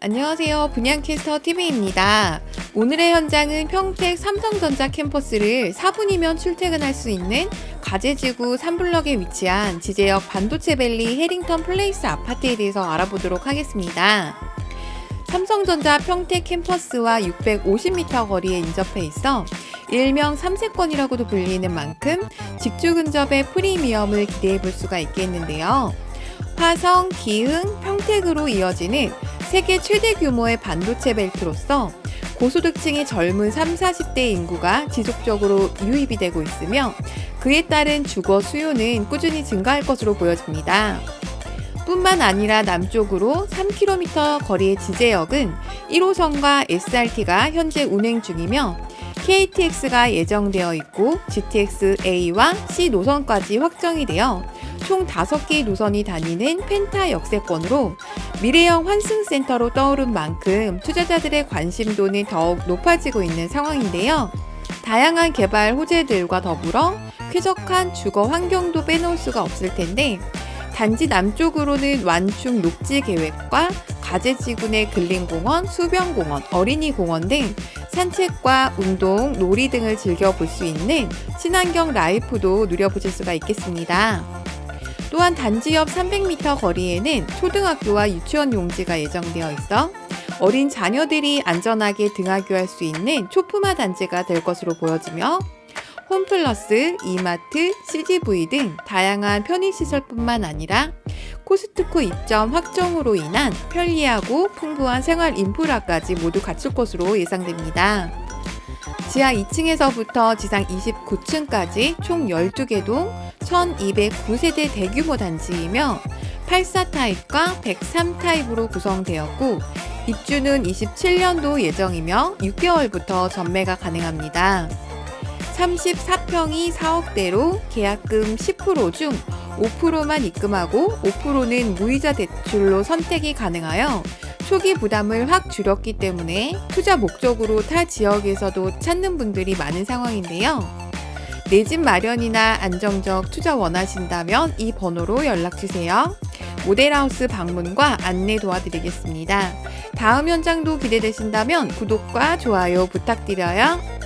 안녕하세요. 분양캐스터 TV입니다. 오늘의 현장은 평택 삼성전자 캠퍼스를 4분이면 출퇴근할 수 있는 가재지구 3블럭에 위치한 지제역 반도체밸리 해링턴 플레이스 아파트에 대해서 알아보도록 하겠습니다. 삼성전자 평택 캠퍼스와 650m 거리에 인접해 있어 일명 3세권이라고도 불리는 만큼 직주 근접의 프리미엄을 기대해 볼 수가 있겠는데요. 화성, 기흥, 평택으로 이어지는 세계 최대 규모의 반도체 벨트로서 고소득층의 젊은 3, 40대 인구가 지속적으로 유입이 되고 있으며 그에 따른 주거 수요는 꾸준히 증가할 것으로 보여집니다. 뿐만 아니라 남쪽으로 3km 거리의 지제역은 1호선과 SRT가 현재 운행 중이며 KTX가 예정되어 있고 GTX A와 C 노선까지 확정이 되어 총 5개의 노선이 다니는 펜타 역세권으로 미래형 환승센터로 떠오른 만큼 투자자들의 관심도는 더욱 높아지고 있는 상황인데요. 다양한 개발 호재들과 더불어 쾌적한 주거 환경도 빼놓을 수가 없을 텐데 단지 남쪽으로는 완충 녹지 계획과 가재지구내 근린공원, 수변공원, 어린이공원 등 산책과 운동, 놀이 등을 즐겨볼 수 있는 친환경 라이프도 누려보실 수가 있겠습니다. 또한 단지 옆 300m 거리에는 초등학교와 유치원 용지가 예정되어 있어 어린 자녀들이 안전하게 등하교할 수 있는 초품화 단지가 될 것으로 보여지며 홈플러스, 이마트, CGV 등 다양한 편의시설뿐만 아니라 코스트코 입점 확정으로 인한 편리하고 풍부한 생활 인프라까지 모두 갖출 것으로 예상됩니다. 지하 2층에서부터 지상 29층까지 총 12개 동 1209세대 대규모 단지이며 84 타입과 103 타입으로 구성되었고 입주는 27년도 예정이며 6개월부터 전매가 가능합니다. 34평이 4억대로 계약금 10%중 5%만 입금하고 5%는 무이자 대출로 선택이 가능하여 초기 부담을 확 줄였기 때문에 투자 목적으로 타 지역에서도 찾는 분들이 많은 상황인데요. 내 집 마련이나 안정적 투자 원하신다면 이 번호로 연락주세요. 모델하우스 방문과 안내 도와드리겠습니다. 다음 현장도 기대되신다면 구독과 좋아요 부탁드려요.